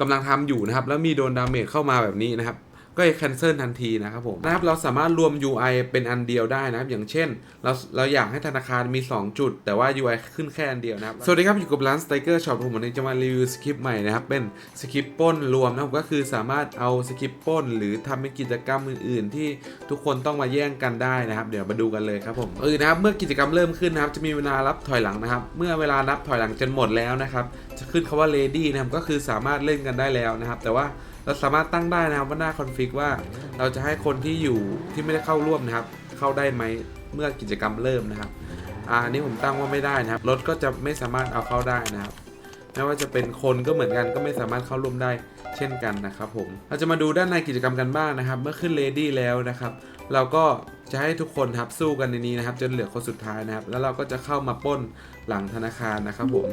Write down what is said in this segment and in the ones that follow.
กำลังทำอยู่นะครับ แล้วมีโดนดาเมจเข้ามาแบบนี้นะครับ ก็จะ cancel ทันทีนะครับผมนะครับเราสามารถรวม UI เป็นอันเดียวได้นะครับ อย่างเช่น เราเราอยากให้ธนาคารมี 2 จุด แต่ว่า UI ขึ้นแค่อันเดียวนะครับ สวัสดีครับ อยู่กับร้าน Sticker Shop ผมวันนี้จะมารีวิวสคริปต์ใหม่นะครับ เป็นสคริปต์ป้นรวมนะครับก็คือสามารถเอาสคริปต์ป้น หรือทำเป็นกิจกรรมอื่น ๆ ที่ทุกคนต้องมาแย่งกันได้นะครับ เดี๋ยวมาดูกันเลยครับผมเออนะครับเมื่อกิจกรรมเริ่มขึ้นนะครับจะมีเวลารับถอยหลังนะครับ เมื่อเวลานับถอยหลังจนหมดแล้วนะครับจะขึ้นคาว่า ready นะครับก็คือสามารถเล่นกันได้แล้วนะครับ แต่ว่า เราสามารถตั้งได้นะครับว่าหน้าคอนฟิกว่าเราจะให้คนที่อยู่ที่ไม่ได้เข้าร่วมนะครับ เข้าได้ไหมเมื่อกิจกรรมเริ่มนะครับอ่าอันนี้ผมตั้งว่าไม่ได้นะครับรถก็จะไม่สามารถเอาเข้าได้นะครับ ไม่ว่าจะเป็นคนก็เหมือนกันก็ไม่สามารถเข้าร่วมได้เช่นกันนะครับผมเราจะมาดูด้านในกิจกรรมกันบ้างนะครับ เมื่อขึ้น ready แล้วนะครับ เราก็จะให้ทุกคนครับสู้กันในนี้นะครับ จนเหลือคนสุดท้ายนะครับ แล้วเราก็จะเข้ามาป้นหลังธนาคารนะครับผม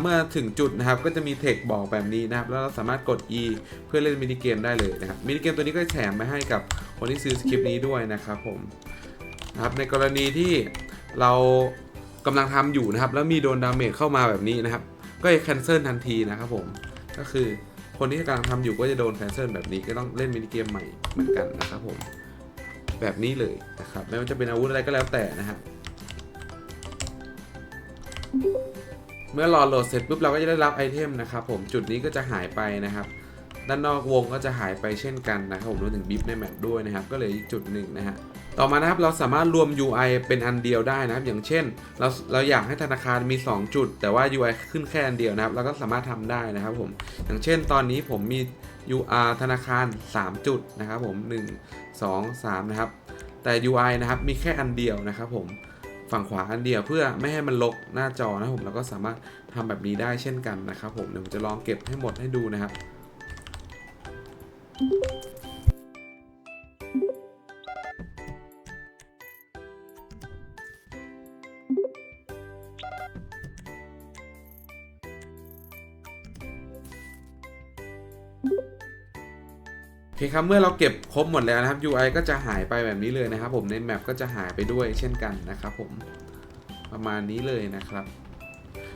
เมื่อถึงจุดนะครับก็จะมีเทคบอกแบบนี้นะครับ แล้วเราสามารถกด E เพื่อเล่นมินิเกมได้เลยนะครับมินิเกมตัวนี้ก็แถมไปให้กับคนที่ซื้อสคริปต์นี้ด้วยนะครับผมนะครับในกรณีที่เรากำลังทำอยู่นะครับ แล้วมีโดนดาเมจเข้ามาแบบนี้นะครับ ก็จะ cancel ทันทีนะครับผม ก็คือคนที่กำลังทำอยู่ก็จะโดน cancel แบบนี้ก็ต้องเล่นมินิเกมใหม่เหมือนกันนะครับผม แบบนี้เลยนะครับไม่ว่าจะเป็นอาวุธอะไรก็แล้วแต่นะครับเมื่อรอโหลดเสร็จปุ๊บเราก็จะได้รับไอเทมนะครับผมจุดนี้ก็จะหายไปนะครับ ด้านนอกวงก็จะหายไปเช่นกันนะครับผมรวมถึงบิฟในแมปด้วยนะครับ ก็เลยอีกจุดหนึ่งนะฮะ ต่อมานะครับเราสามารถรวม UI เป็นอันเดียวได้นะครับ อย่างเช่น เราเราอยากให้ธนาคารมี 2 จุด แต่ว่า UI ขึ้นแค่อันเดียวนะครับเราก็สามารถทำได้นะครับผมอย่างเช่น ตอนนี้ผมมี UR ธนาคาร 3 จุดนะครับผม 1 2 3 นะครับ แต่ UI นะครับมีแค่อันเดียวนะครับผมฝั่งขวาอันเดียวเพื่อไม่ให้มันลกหน้าจอนะครับผมเราก็สามารถทำแบบนี้ได้เช่นกันนะครับผมเดี๋ยวผมจะลองเก็บให้หมดให้ดูนะครับ โอเคครับเมื่อเราเก็บครบหมดแล้วนะครับ UI ก็จะหายไปแบบนี้เลยนะครับ ผมในแมปก็จะหายไปด้วยเช่นกันนะครับผมประมาณนี้เลยนะครับ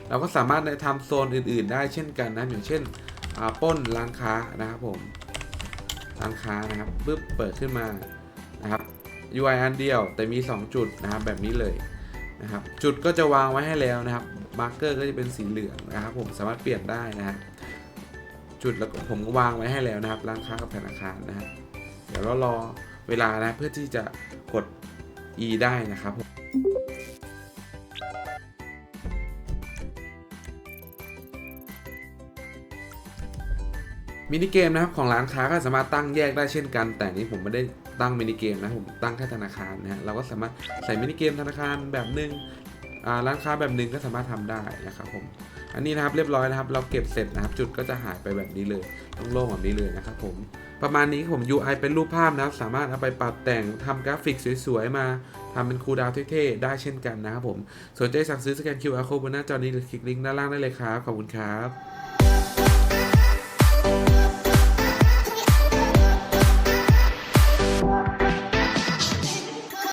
เราก็สามารถในทำโซนอื่น ๆ ได้เช่นกันนะอย่างเช่นป้นร้านค้านะครับผมร้านค้านะครับปึ๊บเปิดขึ้นมานะครับ UI อันเดียวแต่มี 2 จุดนะครับแบบนี้เลย นะครับจุดก็จะวางไว้ให้แล้วนะครับมาร์กเกอร์ก็จะเป็นสีเหลืองนะครับผมสามารถเปลี่ยนได้นะฮะจุดแล้วผมก็วางไว้ให้แล้วนะครับร้านค้ากับธนาคารนะฮะเดี๋ยวเรารอเวลานะเพื่อที่จะกด E ได้นะครับผม มินิเกมนะครับของร้านค้าก็สามารถตั้งแยกได้เช่นกัน แต่นี้ผมไม่ได้ตั้งมินิเกมนะผมตั้งแค่ธนาคารนะฮะเราก็สามารถใส่มินิเกมธนาคารแบบหนึ่งร้านค้าแบบหนึ่งก็สามารถทำได้นะครับผมอันนี้นะครับเรียบร้อยนะครับเราเก็บเสร็จนะครับจุดก็จะหายไปแบบนี้เลยโล่งแบบนี้เลยนะครับผมประมาณนี้ผม UI เป็นรูปภาพนะครับสามารถเอาไปปรับแต่งทำกราฟิกสวยๆมาทำเป็นคูดาวเท่ๆได้เช่นกันนะครับผมสนใจสั่งซื้อสแกน QR code บนหน้าจอนี้หรือคลิกลิงก์ด้านล่างได้เลยครับขอบคุณครับ